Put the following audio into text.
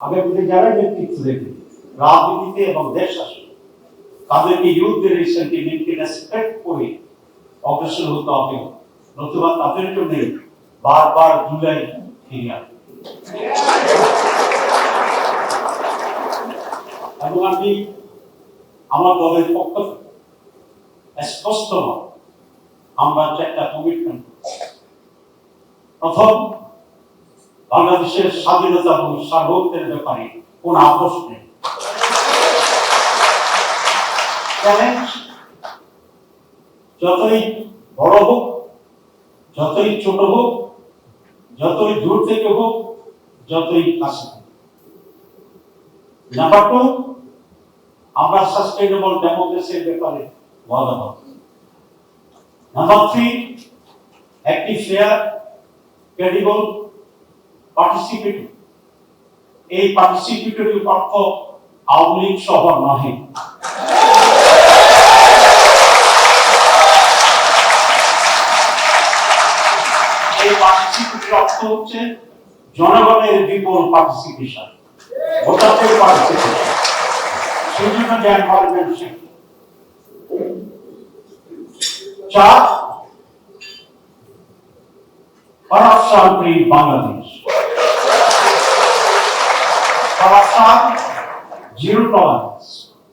আগামীতে যারা নেতৃত্ব দেবে, রাজনীতিতে এবং দেশ শাসনে, তাদেরকে ইউথদের এই সেন্টিমেন্টকে রেসপেক্ট করে অগ্রসর হতে হবে। নতুবা তাদের জন্য বারবার জুলাই ফিরে আসবে এবং আমি আমার দলের পক্ষ স্পষ্ট আমরা চারটা কমিটমেন্ট প্রথম বাংলাদেশের স্বাধীনতা এবং সার্বভৌমের ব্যাপারে কোন আপোষ নেই। যতই বড় হোক, যতই ছোট হোক, যতই দূর থেকে হোক, যতই কাছে নাম্বার টু আমরা সাস্টেইনেবল ডেমোক্রেসির ব্যাপারে ওয়াদাবদ্ধ নাম্বার থ্রি একটি ফেয়ার ক্রেডিবল পার্টিসিপেটরি এই পার্টিসিপেটরি অর্থ আওয়ামী লীগ সহ নহে। এই পার্টিসিপেটরি অর্থ হচ্ছে জনগণের বিপুল পার্টিসিপেশন ভোটারদের পার্টিসিপেশন সেই জন্য যে এনভায়রনমেন্ট চার corruption free Bangladesh. Salazar Giro Torres.